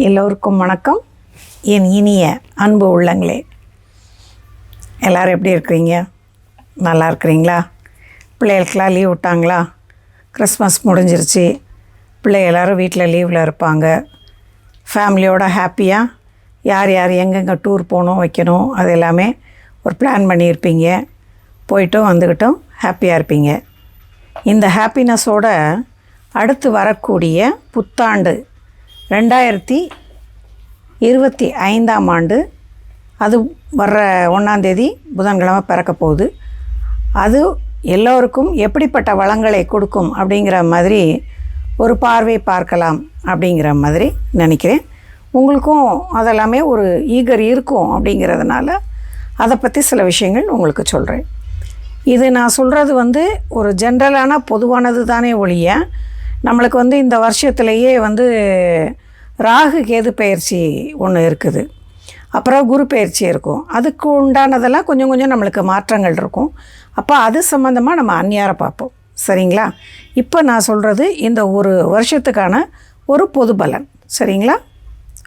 எல்லோருக்கும் வணக்கம். என் இனிய அன்பு உள்ளங்களே எல்லோரும் எப்படி இருக்கிறீங்க? நல்லா இருக்கிறீங்களா? பிள்ளைகளுக்கெல்லாம் லீவ் விட்டாங்களா? கிறிஸ்மஸ் முடிஞ்சிருச்சு. பிள்ளை எல்லோரும் வீட்டில் லீவில் இருப்பாங்க. ஃபேமிலியோட ஹாப்பியாக யார் யார் எங்கெங்கே டூர் போகணும் வைக்கணும் அது எல்லாமே ஒரு பிளான் பண்ணியிருப்பீங்க. போயிட்டும் வந்துக்கிட்டும் ஹாப்பியாக இருப்பீங்க. இந்த ஹாப்பினஸோட அடுத்து வரக்கூடிய புத்தாண்டு ரெண்டாயிரத்தி இருபத்தி ஐந்தாம் ஆண்டு அது வர்ற ஒன்றாந்தேதி புதன்கிழமை பிறக்க போகுது. அது எல்லோருக்கும் எப்படிப்பட்ட வளங்களை கொடுக்கும் அப்படிங்கிற மாதிரி ஒரு பார்வை பார்க்கலாம் அப்படிங்கிற மாதிரி நினைக்கிறேன். உங்களுக்கும் அதெல்லாமே ஒரு ஈகர் இருக்கும் அப்படிங்கிறதுனால அதை பற்றி சில விஷயங்கள் உங்களுக்கு சொல்கிறேன் இது நான் சொல்கிறது வந்து ஒரு ஜென்ரலான பொதுவானது தானே ஒழிய நம்மளுக்கு வந்து இந்த வருஷத்துலேயே வந்து ராகு கேது பயிற்சி ஒன்று இருக்குது. அப்புறம் குரு பயிற்சி இருக்கும். அதுக்கு உண்டானதெல்லாம் கொஞ்சம் கொஞ்சம் நம்மளுக்கு மாற்றங்கள் இருக்கும். அப்போ அது சம்மந்தமாக நம்ம அந்நியாரை பார்ப்போம். சரிங்களா? இப்போ நான் சொல்கிறது இந்த ஒரு வருஷத்துக்கான ஒரு பொது பலன். சரிங்களா?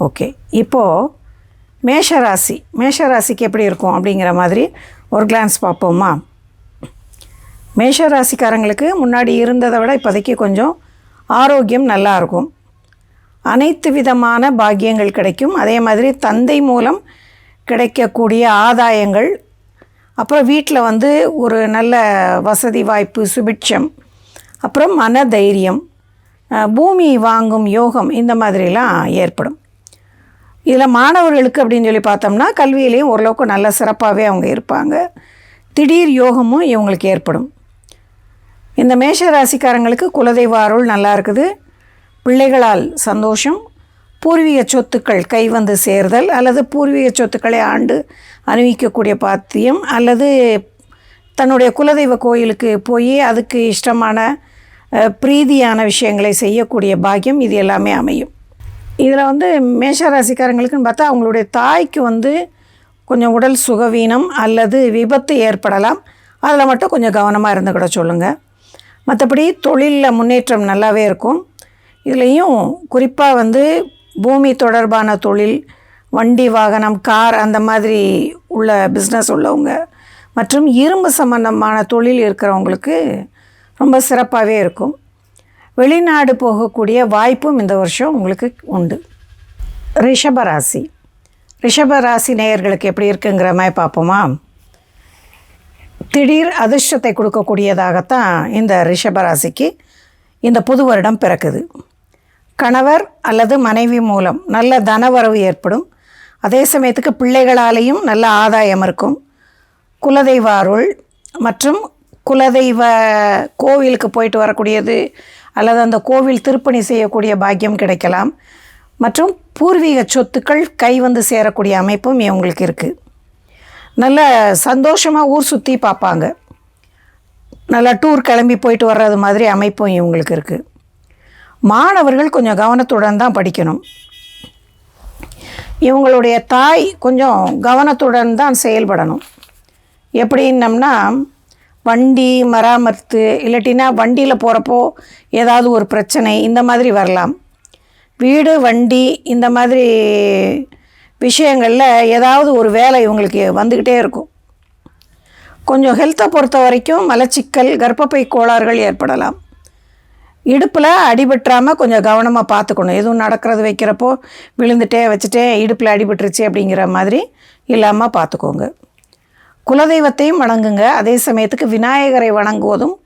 ஓகே. இப்போது மேஷராசி. மேஷராசிக்கு எப்படி இருக்கும் அப்படிங்கிற மாதிரி ஒரு கிளான்ஸ் பார்ப்போமா? மேஷராசிக்காரங்களுக்கு முன்னாடி இருந்ததை விட இப்போதைக்கு கொஞ்சம் ஆரோக்கியம் நல்லா இருக்கும் அனைத்து விதமான பாக்கியங்கள் கிடைக்கும். அதே மாதிரி தந்தை மூலம் கிடைக்கக்கூடிய ஆதாயங்கள். அப்புறம் வீட்டில் வந்து ஒரு நல்ல வசதி வாய்ப்பு சுபிட்சம். அப்புறம் மன தைரியம் பூமி வாங்கும் யோகம் இந்த மாதிரிலாம் ஏற்படும். இதில் மாணவர்களுக்கு அப்படின்னு சொல்லி பார்த்தோம்னா கல்வியிலையும் ஓரளவுக்கு நல்ல சிறப்பாகவே அவங்க இருப்பாங்க. திடீர் யோகமும் இவங்களுக்கு ஏற்படும். இந்த மேஷ ராசிக்காரங்களுக்கு குலதெய்வ அருள் நல்லா இருக்குது. பிள்ளைகளால் சந்தோஷம். பூர்வீக சொத்துக்கள் கை வந்து சேர்தல் அல்லது பூர்வீக சொத்துக்களை ஆண்டு அணிவிக்கக்கூடிய பாத்தியம் அல்லது தன்னுடைய குலதெய்வ கோயிலுக்கு போய் அதுக்கு இஷ்டமான பிரீதியான விஷயங்களை செய்யக்கூடிய பாக்கியம் இது எல்லாமே அமையும். இதில் வந்து மேஷ ராசிக்காரங்களுக்குன்னு பார்த்தா அவங்களுடைய தாய்க்கு வந்து கொஞ்சம் உடல் சுகவீனம் அல்லது விபத்து ஏற்படலாம். அதில் மட்டும் கொஞ்சம் கவனமாக இருந்துக்கிட சொல்லுங்கள் மற்றபடி தொழிலில் முன்னேற்றம் நல்லாவே இருக்கும். இதுலேயும் குறிப்பாக வந்து பூமி தொடர்பான தொழில் வண்டி வாகனம் கார் அந்த மாதிரி உள்ள பிஸ்னஸ் உள்ளவங்க மற்றும் இரும்பு சம்பந்தமான தொழில் இருக்கிறவங்களுக்கு ரொம்ப சிறப்பாகவே இருக்கும். வெளிநாடு போகக்கூடிய வாய்ப்பும் இந்த வருஷம் உங்களுக்கு உண்டு. ரிஷபராசி ரிஷபராசி நேயர்களுக்கு எப்படி இருக்குங்கிற மாதிரி பார்ப்போமா? திடீர் அதிர்ஷ்டத்தை கொடுக்கக்கூடியதாகத்தான் இந்த ரிஷபராசிக்கு இந்த புது வருடம் பிறக்குது. கணவர் அல்லது மனைவி மூலம் நல்ல தனவரவு ஏற்படும். அதே சமயத்துக்கு பிள்ளைகளாலேயும் நல்ல ஆதாயம் இருக்கும். குலதெய்வ அருள் மற்றும் குலதெய்வ கோவிலுக்கு போயிட்டு வரக்கூடியது அல்லது அந்த கோவில் திருப்பணி செய்யக்கூடிய பாக்கியம் கிடைக்கலாம். மற்றும் பூர்வீக சொத்துக்கள் கை வந்து சேரக்கூடிய அமைப்பும் இவங்களுக்கு இருக்குது நல்ல சந்தோஷமாக ஊர் சுற்றி பார்ப்பாங்க நல்லா டூர் கிளம்பி போயிட்டு வர்றது மாதிரி அமைப்பும் இவங்களுக்கு இருக்குது மாணவர்கள் கொஞ்சம் கவனத்துடன் தான் படிக்கணும். இவங்களுடைய தாய் கொஞ்சம் கவனத்துடன் தான் செயல்படணும். எப்படின்னம்னா வண்டி மராமத்து இல்லாட்டினா வண்டியில் போகிறப்போ ஏதாவது ஒரு பிரச்சனை இந்த மாதிரி வரலாம். வீடு வண்டி இந்த மாதிரி விஷயங்களில் ஏதாவது ஒரு வேலை இவங்களுக்கு வந்துக்கிட்டே இருக்கும். கொஞ்சம் ஹெல்த்தை பொறுத்த வரைக்கும் மலச்சிக்கல் கர்ப்பப்பை கோளாறுகள் ஏற்படலாம். இடுப்பில் அடிபட்டுறாமல் கொஞ்சம் கவனமாக பார்த்துக்கணும். எதுவும் நடக்கிறது வைக்கிறப்போ விழுந்துட்டே வச்சுட்டே இடுப்பில் அடிபட்டுருச்சு அப்படிங்கிற மாதிரி இல்லாமல் பார்த்துக்கோங்க. குலதெய்வத்தையும் வணங்குங்க. அதே சமயத்துக்கு விநாயகரை வணங்குவதும்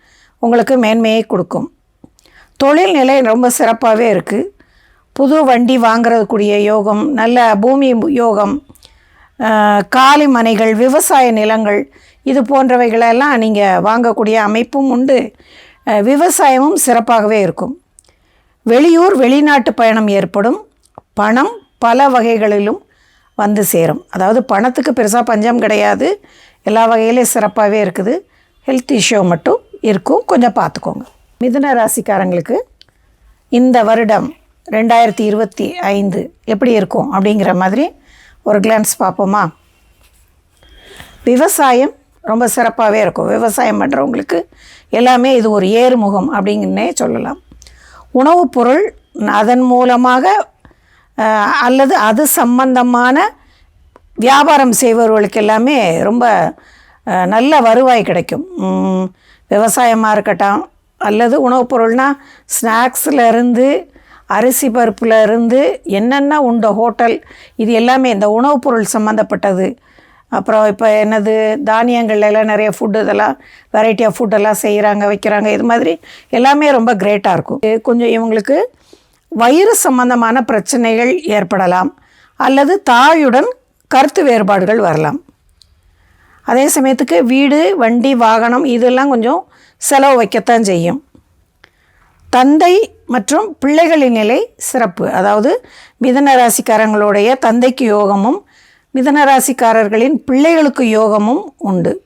உங்களுக்கு மேன்மையை கொடுக்கும். தொழில் நிலை ரொம்ப சிறப்பாகவே இருக்குது புது வண்டி வாங்கிறதுக்குரிய யோகம் நல்ல பூமி யோகம் காலி மனைகள் விவசாய நிலங்கள் இது போன்றவைகளெல்லாம் நீங்கள் வாங்கக்கூடிய அமைப்பும் உண்டு. விவசாயமும் சிறப்பாகவே இருக்கும். வெளியூர் வெளிநாட்டு பயணம் ஏற்படும். பணம் பல வகைகளிலும் வந்து சேரும். அதாவது பணத்துக்கு பெருசாக பஞ்சம் கிடையாது. எல்லா வகையிலையும் சிறப்பாகவே இருக்குது. ஹெல்த் இஷ்யூ மட்டும் இருக்கும். கொஞ்சம் பார்த்துக்கோங்க. மிதுன ராசிக்காரங்களுக்கு இந்த வருடம் ரெண்டாயிரத்தி இருபத்தி ஐந்து எப்படி இருக்கும் அப்படிங்கிற மாதிரி ஒரு கிளான்ஸ் பார்ப்போமா? விவசாயம் ரொம்ப சிறப்பாகவே இருக்கும். விவசாயம் பண்ணுறவங்களுக்கு எல்லாமே இது ஒரு ஏறுமுகம் அப்படிங்கன்னே சொல்லலாம். உணவுப் பொருள் அதன் மூலமாக அல்லது அது சம்பந்தமான வியாபாரம் செய்பவர்களுக்கு எல்லாமே ரொம்ப நல்ல வருவாய் கிடைக்கும். விவசாயமாக இருக்கட்டும் அல்லது உணவுப் பொருள்னால் ஸ்நாக்ஸில் இருந்து அரிசி பருப்பில் இருந்து என்னென்ன உண்ட ஹோட்டல் இது எல்லாமே இந்த உணவுப் பொருள் சம்மந்தப்பட்டது அப்புறம் இப்போ என்னது தானியங்கள்லாம் நிறைய ஃபுட்டு இதெல்லாம் வெரைட்டி ஆஃப் ஃபுட்டெல்லாம் செய்கிறாங்க வைக்கிறாங்க இது மாதிரி எல்லாமே ரொம்ப கிரேட்டாக இருக்கும். இது கொஞ்சம் இவங்களுக்கு வயிறு சம்பந்தமான பிரச்சனைகள் ஏற்படலாம் அல்லது தாயுடன் கருத்து வேறுபாடுகள் வரலாம். அதே சமயத்துக்கு வீடு வண்டி வாகனம் இதெல்லாம் கொஞ்சம் செலவு வைக்கத்தான் செய்யும். தந்தை மற்றும் பிள்ளைகளின் நிலை சிறப்பு. அதாவது மிதன ராசிக்காரங்களுடைய தந்தைக்கு யோகமும் மிதன ராசிக்காரர்களின் பிள்ளைகளுக்கு யோகமும் உண்டு.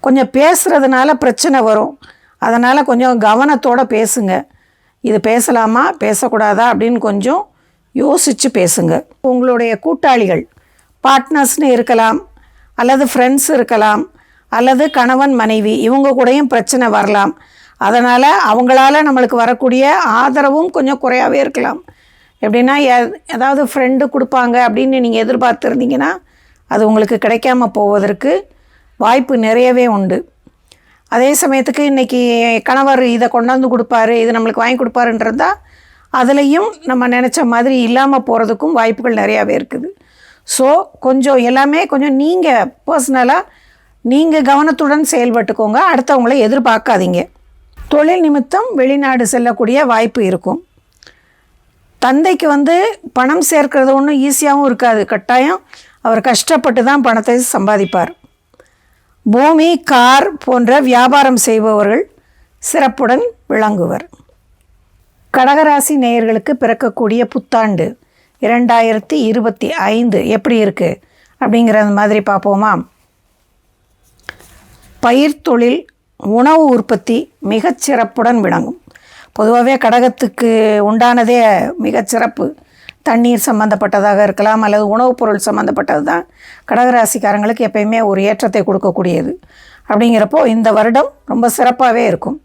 கொஞ்சம் பேசுகிறதுனால பிரச்சனை வரும். அதனால் கொஞ்சம் கவனத்தோடு பேசுங்க. இது பேசலாமா பேசக்கூடாதா அப்படின்னு கொஞ்சம் யோசித்து பேசுங்க. உங்களுடைய கூட்டாளிகள் பார்ட்னர்ஸ்னு இருக்கலாம் அல்லது ஃப்ரெண்ட்ஸ் இருக்கலாம் அல்லது கணவன் மனைவி இவங்க கூடயும் பிரச்சனை வரலாம். அதனால் அவங்களால நம்மளுக்கு வரக்கூடிய ஆதரவும் கொஞ்சம் குறையாவே இருக்கலாம். எப்படின்னா எ- ஏதாவது ஃப்ரெண்டு கொடுப்பாங்க அப்படின்னு நீங்கள் எதிர்பார்த்துருந்தீங்கன்னா அது உங்களுக்கு கிடைக்காம போவதற்கு வாய்ப்பு நிறையவே உண்டு. அதே சமயத்துக்கு இன்றைக்கி கணவர் இதை கொண்டாந்து கொடுப்பாரு இது நம்மளுக்கு வாங்கி கொடுப்பாருன்றதா அதுலேயும் நம்ம நினச்ச மாதிரி இல்லாமல் போகிறதுக்கும் வாய்ப்புகள் நிறையாவே இருக்குது. ஸோ கொஞ்சம் எல்லாமே கொஞ்சம் நீங்கள் பர்சனலாக நீங்கள் கவனத்துடன் செயல்பட்டுக்கோங்க. அடுத்தவங்கள எதிர்பார்க்காதீங்க. தொழில் நிமித்தம் வெளிநாடு செல்லக்கூடிய வாய்ப்பு இருக்கும். தந்தைக்கு வந்து பணம் சேர்க்கிறது ஒன்றும் ஈஸியாகவும் இருக்காது. கட்டாயம் அவர் கஷ்டப்பட்டு தான் பணத்தை சம்பாதிப்பார். பூமி கார் போன்ற வியாபாரம் செய்பவர்கள் சிறப்புடன் விளங்குவர். கடகராசி நேயர்களுக்கு பிறக்கக்கூடிய புத்தாண்டு இரண்டாயிரத்தி இருபத்தி ஐந்து எப்படி இருக்குது அப்படிங்கிற மாதிரி பார்ப்போமா? பயிர் தொழில் உணவு உற்பத்தி மிகச்சிறப்புடன் விளங்கும். பொதுவாகவே கடகத்துக்கு உண்டானதே மிகச்சிறப்பு தண்ணீர் சம்மந்தப்பட்டதாக இருக்கலாம் அல்லது உணவுப் பொருள் சம்மந்தப்பட்டது தான் கடகராசிக்காரங்களுக்கு எப்பயுமே ஒரு ஏற்றத்தை கொடுக்கக்கூடியது. அப்படிங்கிறப்போ இந்த வருடம் ரொம்ப சிறப்பாகவே இருக்கும்.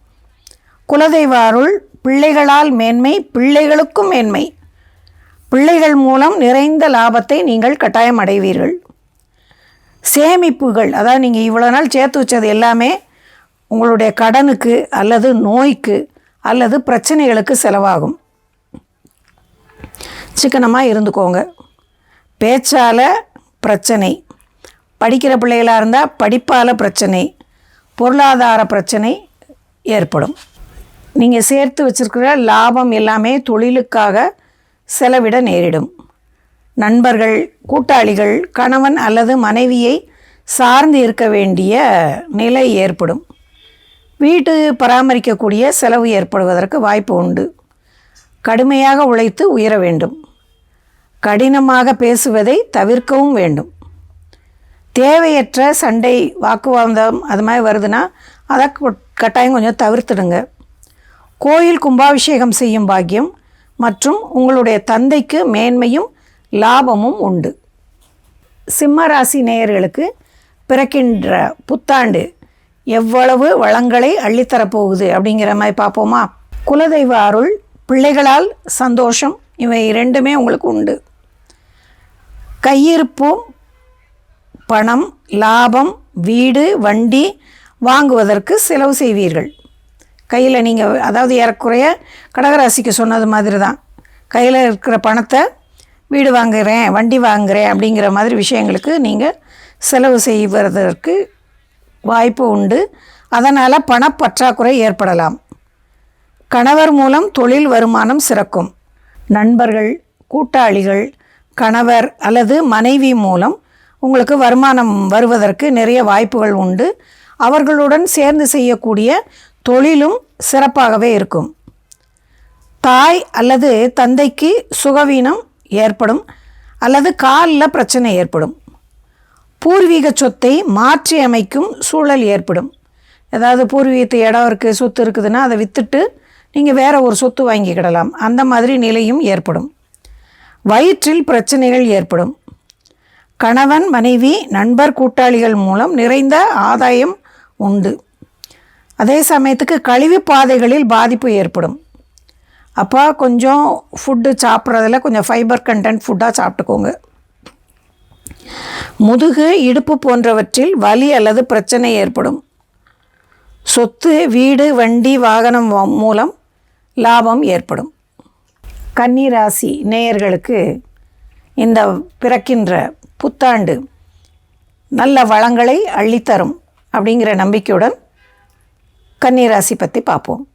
குலதெய்வ அருள் பிள்ளைகளால் மேன்மை பிள்ளைகளுக்கும் மேன்மை. பிள்ளைகள் மூலம் நிறைந்த லாபத்தை நீங்கள் கட்டாயம் அடைவீர்கள். சேமிப்புகள் அதாவது நீங்கள் இவ்வளோ நாள் சேர்த்து வச்சது எல்லாமே உங்களுடைய கடனுக்கு அல்லது நோய்க்கு அல்லது பிரச்சனைகளுக்கு செலவாகும். சிக்கனமாக இருந்துக்கோங்க. பேச்சால் பிரச்சனை படிக்கிற பிள்ளைகளாக இருந்தால் படிப்பால் பிரச்சனை பொருளாதார பிரச்சனை ஏற்படும். நீங்கள் சேர்த்து வச்சிருக்கிற லாபம் எல்லாமே தொழிலுக்காக செலவிட நேரிடும். நண்பர்கள் கூட்டாளிகள் கணவன் அல்லது மனைவியை சார்ந்து இருக்க வேண்டிய நிலை ஏற்படும். வீட்டு பராமரிக்கக்கூடிய செலவு ஏற்படுவதற்கு வாய்ப்பு உண்டு. கடுமையாக உழைத்து உயர வேண்டும். கடினமாக பேசுவதை தவிர்க்கவும் வேண்டும். தேவையற்ற சண்டை வாக்குவாதம் அது மாதிரி வருதுன்னா அதை கட்டாயம் கொஞ்சம் தவிர்த்துடுங்க. கோயில் கும்பாபிஷேகம் செய்யும் பாக்கியம் மற்றும் உங்களுடைய தந்தைக்கு மேன்மையும் லாபமும் உண்டு. சிம்ம ராசி நேயர்களுக்கு பிறக்கின்ற புத்தாண்டு எவ்வளவு வளங்களை அள்ளித்தரப்போகுது அப்படிங்கிற மாதிரி பார்ப்போமா? குலதெய்வ அருள் பிள்ளைகளால் சந்தோஷம் இவை ரெண்டுமே உங்களுக்கு உண்டு. கையிருப்பும் பணம் லாபம் வீடு வண்டி வாங்குவதற்கு செலவு செய்வீர்கள். கையில் நீங்கள் அதாவது ஏறக்குறைய கடகராசிக்கு சொன்னது மாதிரி தான் கையில் இருக்கிற பணத்தை வீடு வாங்குகிறேன் வண்டி வாங்குகிறேன் அப்படிங்கிற மாதிரி விஷயங்களுக்கு நீங்கள் செலவு செய்வதற்கு வாய்ப்பு உண்டு. அதனால் பணப்பற்றாக்குறை ஏற்படலாம். கணவர் மூலம் தொழில் வருமானம் சிறக்கும். நண்பர்கள் கூட்டாளிகள் கணவர் அல்லது மனைவி மூலம் உங்களுக்கு வருமானம் வருவதற்கு நிறைய வாய்ப்புகள் உண்டு. அவர்களுடன் சேர்ந்து செய்யக்கூடிய தொழிலும் சிறப்பாகவே இருக்கும். தாய் அல்லது தந்தைக்கு சுகவீனம் ஏற்படும் அல்லது காலில் பிரச்சனை ஏற்படும். பூர்வீக சொத்தை மாற்றி அமைக்கும் சூழல் ஏற்படும். ஏதாவது பூர்வீகத்து இடம் இருக்குது சொத்து இருக்குதுன்னா அதை விற்றுட்டு நீங்கள் வேற ஒரு சொத்து வாங்கிக்கிடலாம். அந்த மாதிரி நிலையும் ஏற்படும். வயிற்றில் பிரச்சனைகள் ஏற்படும். கணவன் மனைவி நண்பர் கூட்டாளிகள் மூலம் நிறைந்த ஆதாயம் உண்டு. அதே சமயத்துக்கு கழிவு பாதைகளில் பாதிப்பு ஏற்படும். அப்போ கொஞ்சம் ஃபுட்டு சாப்பிட்றதுல கொஞ்சம் ஃபைபர் கண்டென்ட் ஃபுட்டாக சாப்பிட்டுக்கோங்க. முதுகு இடுப்பு போன்றவற்றில் வலி அல்லது பிரச்சனை ஏற்படும். சொத்து வீடு வண்டி வாகனம் மூலம் லாபம் ஏற்படும். கன்னிராசி நேயர்களுக்கு இந்த பிறக்கின்ற புத்தாண்டு நல்ல வளங்களை அள்ளித்தரும் அப்படிங்கிற நம்பிக்கையுடன் கன்னிராசி பற்றி பார்ப்போம்.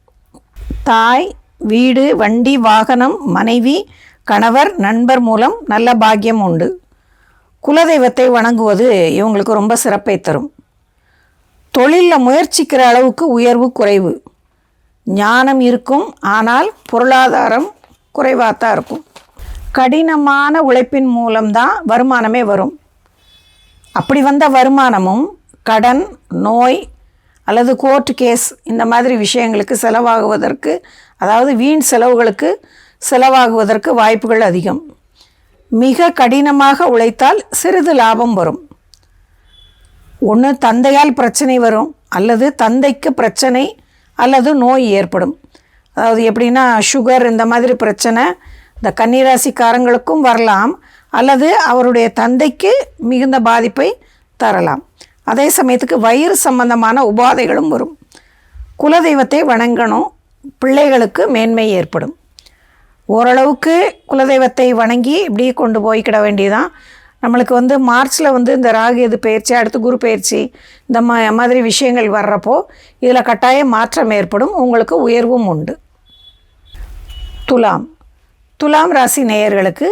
தாய் வீடு வண்டி வாகனம் மனைவி கணவர் நண்பர் மூலம் நல்ல பாக்கியம் உண்டு. குலதெய்வத்தை வணங்குவது இவங்களுக்கு ரொம்ப சிறப்பை தரும். தொழிலில் முயற்சிக்கிற அளவுக்கு உயர்வு குறைவு. ஞானம் இருக்கும் ஆனால் பொருளாதாரம் குறைவாக தான் இருக்கும். கடினமான உழைப்பின் மூலம்தான் வருமானமே வரும். அப்படி வந்த வருமானமும் கடன் நோய் அல்லது கோர்ட் கேஸ் இந்த மாதிரி விஷயங்களுக்கு செலவாகுவதற்கு அதாவது வீண் செலவுகளுக்கு செலவாகுவதற்கு வாய்ப்புகள் அதிகம். மிக கடினமாக உழைத்தால் சிறிது லாபம் வரும். ஒன்று தந்தையால் பிரச்சனை வரும் அல்லது தந்தைக்கு பிரச்சனை அல்லது நோய் ஏற்படும். அதாவது எப்படின்னா சுகர் இந்த மாதிரி பிரச்சனை இந்த கன்னிராசிக்காரங்களுக்கும் வரலாம் அல்லது அவருடைய தந்தைக்கு மிகுந்த பாதிப்பை தரலாம். அதே சமயத்துக்கு வயிறு சம்பந்தமான உபாதைகளும் வரும். குலதெய்வத்தை வணங்கணும் பிள்ளைகளுக்கு மேன்மை ஏற்படும். ஓரளவுக்கு குலதெய்வத்தை வணங்கி இப்படியே கொண்டு போய்க்கிட வேண்டியதான் நம்மளுக்கு வந்து மார்ச்சில் வந்து இந்த ராகு எது பயிற்சி அடுத்து குரு பயிற்சி இந்த மா மாதிரி விஷயங்கள் வர்றப்போ இதில் கட்டாயம் மாற்றம் ஏற்படும். உங்களுக்கு உயர்வும் உண்டு. துலாம். துலாம் ராசி நேயர்களுக்கு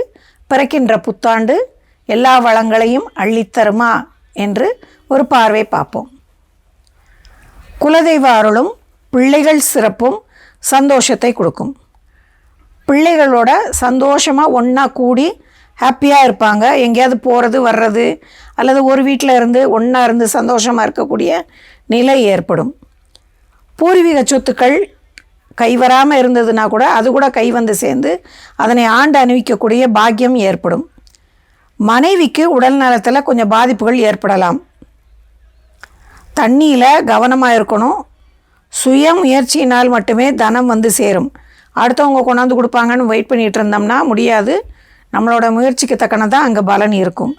பிறக்கின்ற புத்தாண்டு எல்லா வளங்களையும் அள்ளித்தருமா என்று ஒரு பார்வை பார்ப்போம். குலதெய்வ அருளும் பிள்ளைகள் சிறப்பும் சந்தோஷத்தை கொடுக்கும். பிள்ளைகளோட சந்தோஷமாக ஒன்றா கூடி ஹாப்பியாக இருப்பாங்க. எங்கேயாவது போகிறது வர்றது அல்லது ஒரு வீட்டில் இருந்து ஒன்றா இருந்து சந்தோஷமாக இருக்கக்கூடிய நிலை ஏற்படும். பூர்வீக சொத்துக்கள் கைவராமல் இருந்ததுன்னா கூட அது கூட கை வந்து சேர்ந்து அதனை ஆண்டு அணிவிக்கக்கூடிய பாக்கியம் ஏற்படும். மனைவிக்கு உடல் நலத்தில் கொஞ்சம் பாதிப்புகள் ஏற்படலாம். தண்ணியில் கவனமாக இருக்கணும். சுய முயற்சியினால் மட்டுமே தனம் வந்து சேரும். அடுத்தவங்க கொண்டாந்து கொடுப்பாங்கன்னு வெயிட் பண்ணிகிட்டு இருந்தோம்னா முடியாது. நம்மளோட முயற்சிக்கு தக்கன தான் அங்கே பலன் இருக்கும்.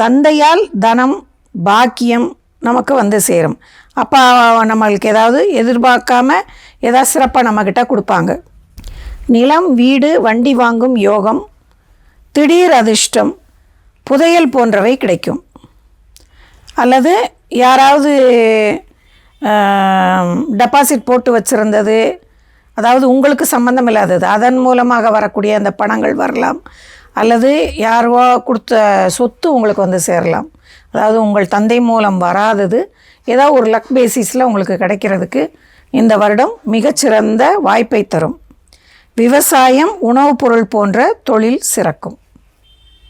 தந்தையால் தனம் பாக்கியம் நமக்கு வந்து சேரும். அப்போ நம்மளுக்கு ஏதாவது எதிர்பார்க்காம ஏதாவது சிறப்பாக நம்மக்கிட்ட கொடுப்பாங்க. நிலம் வீடு வண்டி வாங்கும் யோகம் திடீர் அதிர்ஷ்டம் புதையல் போன்றவை கிடைக்கும். அல்லது யாராவது டெபாசிட் போட்டு வச்சுருந்தது அதாவது உங்களுக்கு சம்மந்தம் இல்லாதது. அதன் மூலமாக வரக்கூடிய அந்த பணங்கள் வரலாம். அல்லது யாரோ கொடுத்த சொத்து உங்களுக்கு வந்து சேரலாம். அதாவது உங்கள் தந்தை மூலம் வராதது. ஏதோ ஒரு லக் பேசிஸில் உங்களுக்கு கிடைக்கிறதுக்கு இந்த வருடம் மிகச்சிறந்த வாய்ப்பை தரும். விவசாயம் உணவுப் பொருள் போன்ற தொழில் சிறக்கும்.